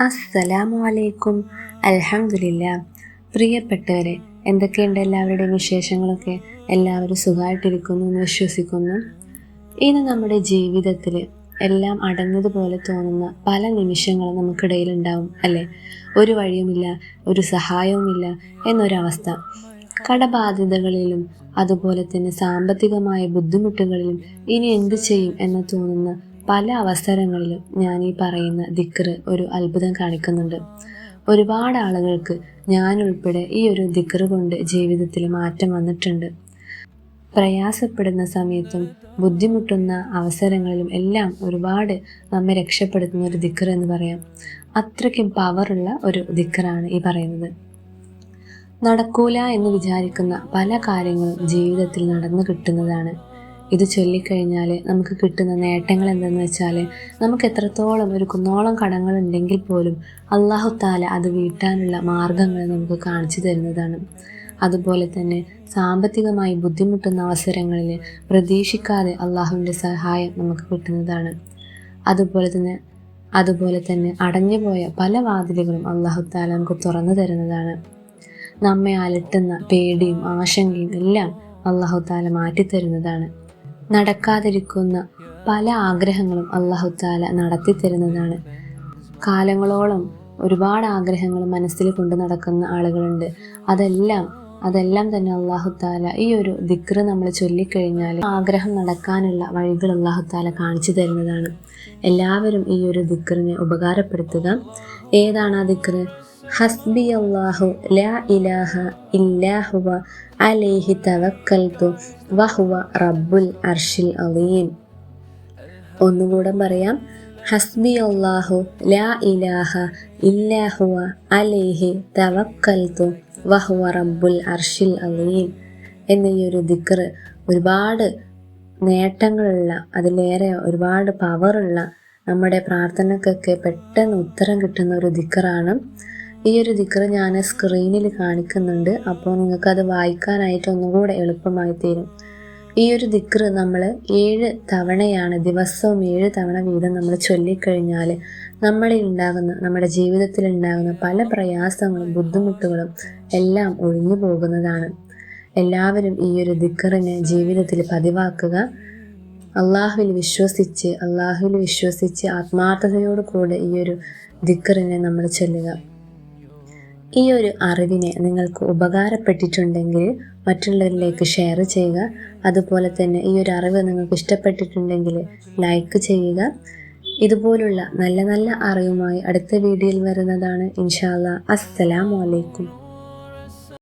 അസ്സലാമു അലൈക്കും അലഹമില്ല പ്രിയപ്പെട്ടവരെ എന്തൊക്കെയുണ്ട് എല്ലാവരുടെയും വിശേഷങ്ങളൊക്കെ? എല്ലാവരും സുഖമായിട്ടിരിക്കുന്നു എന്ന് വിശ്വസിക്കുന്നു. ഇന്ന് നമ്മുടെ ജീവിതത്തിൽ എല്ലാം അടഞ്ഞതുപോലെ തോന്നുന്ന പല നിമിഷങ്ങളും നമുക്കിടയിൽ ഉണ്ടാവും അല്ലേ? ഒരു വഴിയുമില്ല ഒരു സഹായവുമില്ല എന്നൊരവസ്ഥ. കടബാധ്യതകളിലും അതുപോലെ തന്നെ സാമ്പത്തികമായ ബുദ്ധിമുട്ടുകളിലും ഇനി എന്ത് ചെയ്യും എന്ന് തോന്നുന്ന പല അവസരങ്ങളിലും ഞാൻ ഈ പറയുന്ന ദിക്റ് ഒരു അത്ഭുതം കാണിക്കുന്നുണ്ട്. ഒരുപാട് ആളുകൾക്ക് ഞാൻ ഉൾപ്പെടെ ഈ ഒരു ദിക്റ് കൊണ്ട് ജീവിതത്തിൽ മാറ്റം വന്നിട്ടുണ്ട്. പ്രയാസപ്പെടുന്ന സമയത്തും ബുദ്ധിമുട്ടുന്ന അവസരങ്ങളിലും എല്ലാം ഒരുപാട് നമ്മെ രക്ഷപ്പെടുത്തുന്ന ഒരു ദിക്കർ എന്ന് പറയാം. അത്രയ്ക്കും പവറുള്ള ഒരു ദിക്കറാണ് ഈ പറയുന്നത്. നടക്കൂല എന്ന് വിചാരിക്കുന്ന പല കാര്യങ്ങളും ജീവിതത്തിൽ നടന്നു കിട്ടുന്നതാണ്. ഇത് ചൊല്ലിക്കഴിഞ്ഞാൽ നമുക്ക് കിട്ടുന്ന നേട്ടങ്ങൾ എന്തെന്ന് വെച്ചാൽ നമുക്ക് എത്രത്തോളം ഒരു കുന്നോളം കടങ്ങൾ ഉണ്ടെങ്കിൽ പോലും അള്ളാഹു താല അത് വീട്ടാനുള്ള മാർഗങ്ങൾ നമുക്ക് കാണിച്ചു തരുന്നതാണ്. അതുപോലെ തന്നെ സാമ്പത്തികമായി ബുദ്ധിമുട്ടുന്ന അവസരങ്ങളിൽ പ്രതീക്ഷിക്കാതെ അള്ളാഹുവിന്റെ സഹായം നമുക്ക് കിട്ടുന്നതാണ്. അതുപോലെ തന്നെ അതുപോലെ തന്നെ അടഞ്ഞുപോയ പല വാതിലുകളും അള്ളാഹു താല നമുക്ക് തുറന്നു തരുന്നതാണ്. നമ്മെ അലട്ടുന്ന പേടിയും ആശങ്കയും എല്ലാം അള്ളാഹു താല മാറ്റിത്തരുന്നതാണ്. നടക്കാതിരിക്കുന്ന പല ആഗ്രഹങ്ങളും അള്ളാഹു താല നടത്തി തരുന്നതാണ്. കാലങ്ങളോളം ഒരുപാട് ആഗ്രഹങ്ങൾ മനസ്സിൽ കൊണ്ട് നടക്കുന്ന ആളുകളുണ്ട്. അതെല്ലാം അതെല്ലാം തന്നെ അള്ളാഹു താല ഈ ഒരു ദിക്റ് നമ്മൾ ചൊല്ലിക്കഴിഞ്ഞാൽ ആഗ്രഹം നടക്കാനുള്ള വഴികൾ അള്ളാഹു താല കാണിച്ചു തരുന്നതാണ്. എല്ലാവരും ഈ ഒരു ദിക്റിനെ ഉപകാരപ്പെടുത്തുക. ഏതാണ് ആ ദിക്റ്? ഹസ്ബി അള്ളാഹു ലാ ഇലാഹ ഇല്ലാഹുവ അലൈഹി തവക്കൽത്തു വഹുവ റബ്ബുൽ അർഷിൽ അലീം. ഒന്നുകൂടെ പറയാം. ഹസ്ബി അള്ളാഹു ലാ ഇലാഹ ഇല്ലാഹുവ അലൈഹി തവക്കൽത്തു വഹുവ റബ്ബുൽ അർഷിൽ അലീം എന്ന ഈ ഒരു ദിക്കർ ഒരുപാട് നേട്ടങ്ങളുള്ള അതിലേറെ ഒരുപാട് പവറുള്ള നമ്മുടെ പ്രാർത്ഥനക്കൊക്കെ പെട്ടെന്ന് ഉത്തരം കിട്ടുന്ന ഒരു ദിക്കറാണ് ഈ ഒരു ദിക്കർ ഞാൻ സ്ക്രീനിൽ കാണിക്കുന്നുണ്ട്. അപ്പോൾ നിങ്ങൾക്കത് വായിക്കാനായിട്ട് ഒന്നുകൂടെ എളുപ്പമായി തീരും. ഈ ഒരു ദിക്ർ നമ്മൾ ഏഴ് തവണയാണ് ദിവസവും ഏഴ് തവണ വീതം നമ്മൾ ചൊല്ലിക്കഴിഞ്ഞാൽ നമ്മളിൽ ഉണ്ടാകുന്ന നമ്മുടെ ജീവിതത്തിൽ ഉണ്ടാകുന്ന പല പ്രയാസങ്ങളും ബുദ്ധിമുട്ടുകളും എല്ലാം ഒഴിഞ്ഞു പോകുന്നതാണ്. എല്ലാവരും ഈ ഒരു ദിക്കറിനെ ജീവിതത്തിൽ പതിവാക്കുക. അള്ളാഹുവിൽ വിശ്വസിച്ച് അള്ളാഹുവിൽ വിശ്വസിച്ച് ആത്മാർത്ഥതയോട് കൂടെ ഈ ഒരു ദിക്കറിനെ നമ്മൾ ചൊല്ലുക. ഈ ഒരു അറിവിനെ നിങ്ങൾക്ക് ഉപകാരപ്പെട്ടിട്ടുണ്ടെങ്കിൽ മറ്റുള്ളവരിലേക്ക് ഷെയർ ചെയ്യുക. അതുപോലെ തന്നെ ഈ ഒരു അറിവ് നിങ്ങൾക്ക് ഇഷ്ടപ്പെട്ടിട്ടുണ്ടെങ്കിൽ ലൈക്ക് ചെയ്യുക. ഇതുപോലുള്ള നല്ല നല്ല അറിവുമായി അടുത്ത വീഡിയോയിൽ വരുന്നതാണ്. ഇൻഷാല്ല അസ്സലാമു അലൈക്കും.